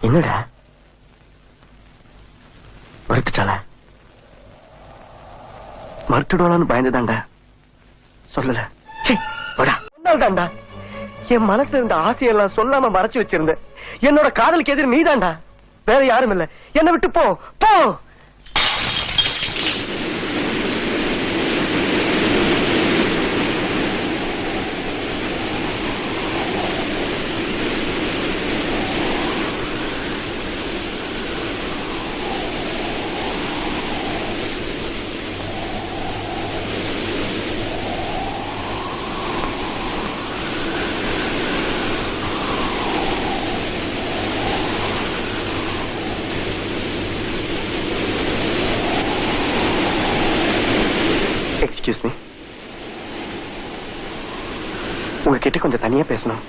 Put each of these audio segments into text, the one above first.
என்னடா? மறுத்துட்டாளா மறுத்துடுவாளான்னு பயந்துதாண்டா சொல்லல. சீ, என் மனசுல இருந்த ஆசையெல்லாம் சொல்லாம மறைச்சு வச்சிருந்தேன். என்னோட காதலுக்கு எதிர் நீதாண்டா வேற யாரும் இல்ல. என்ன விட்டு போ. போ. எக்ஸ்கியூஸ் மீ உங்ககிட்ட கொஞ்சம் தனியா பேசணும்.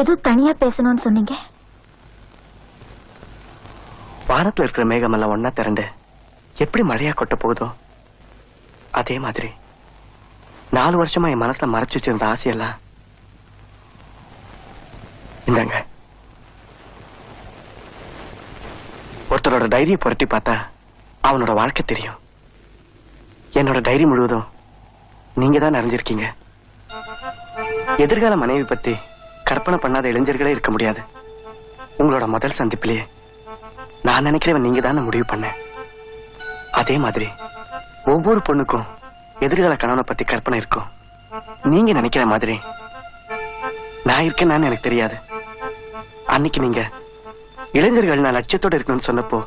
ஏதோ தனியா பேசணும்னு சொன்னீங்க? வானத்துல இருக்கிற மேகம் எல்லாம் ஒன்னா திரண்டு எப்படி மழையா கொட்ட போகுதோ? அதே மாதிரி நாலு வருஷமா என் மனசுல மறைச்சு வச்சிருந்த ஆசையெல்லாம் இந்தாங்க. ஒருத்தரோட டைரியை புரட்டி பார்த்தா அவனோட வாழ்க்கை தெரியும். என்னோட டைரி முழுவதும் நீங்க தான் நிறைஞ்சிருக்கீங்க. எதிர்கால மனைவி பத்தி கற்பனை பண்ணாத இளைஞர்களே இருக்க முடியாது. உங்களோட முதல் சந்திப்பிலேயே நான் நினைக்கிறவன் நீங்க தான் முடிவு பண்ண. அதே மாதிரி ஒவ்வொரு பொண்ணுக்கும் எதிர்கால கணவனை பத்தி கற்பனை இருக்கும். நீங்க நினைக்கிற மாதிரி நான் இருக்கேன்னு எனக்கு தெரியாது. அன்னைக்கு நீங்க இளைஞர்கள் நான் லட்சத்தோட இருக்கணும்னு சொன்னப்போ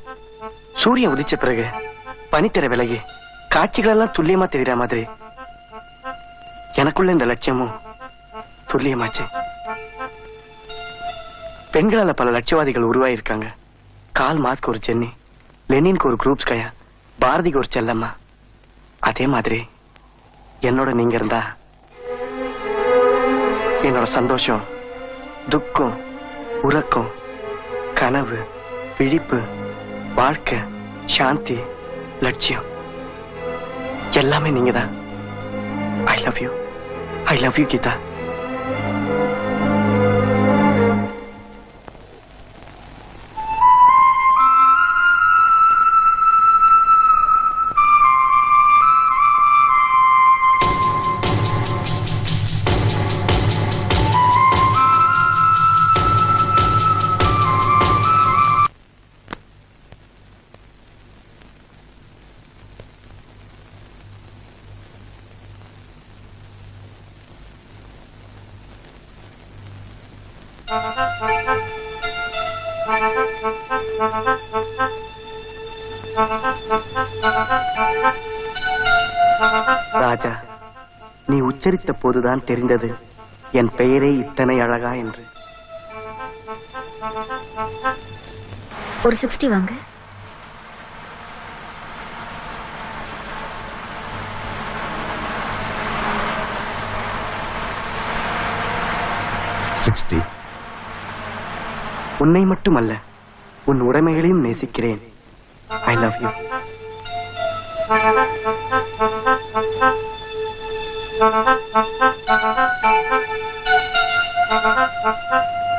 சூரியன் உதிச்ச பிறகு பனித்திரை விலகி காட்சிகள் எல்லாம் துல்லியமா தெரியற மாதிரி எனக்குள்ள இந்த லட்சியமும் துல்லியமாச்சு. பெண்களால பல லட்சவாதிகள் உருவாயிருக்காங்க. கால் மாஸ்க்கு ஒரு சென்னி லெனின்க்கு ஒரு குரூப்ஸ் கயா பாரதிக்கு ஒரு செல்லம்மா. அதே மாதிரி என்னோட நீங்க இருந்தா என்னோட சந்தோஷம் துக்கம் உறக்கம் கனவு விழிப்பு வாழ்க்கை சாந்தி லட்சியம் எல்லாமே நீங்க தான் I love you I love you Geetha. Raja நீ உச்சரித்த போதுதான் தெரிந்தது. என் பெயரே இத்தனை அழகா என்று. ஒரு சிக்ஸ்டி வாங்க. சிக்ஸ்டி. உன்னை மட்டுமல்ல உன் உடைமைகளையும் நேசிக்கிறேன். ஐ லவ் யூ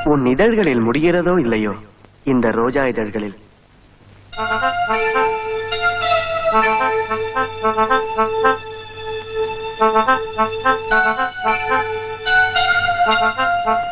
உன் இதழ்களில் முடிகிறதோ இல்லையோ இந்த ரோஜா இதழ்களில்.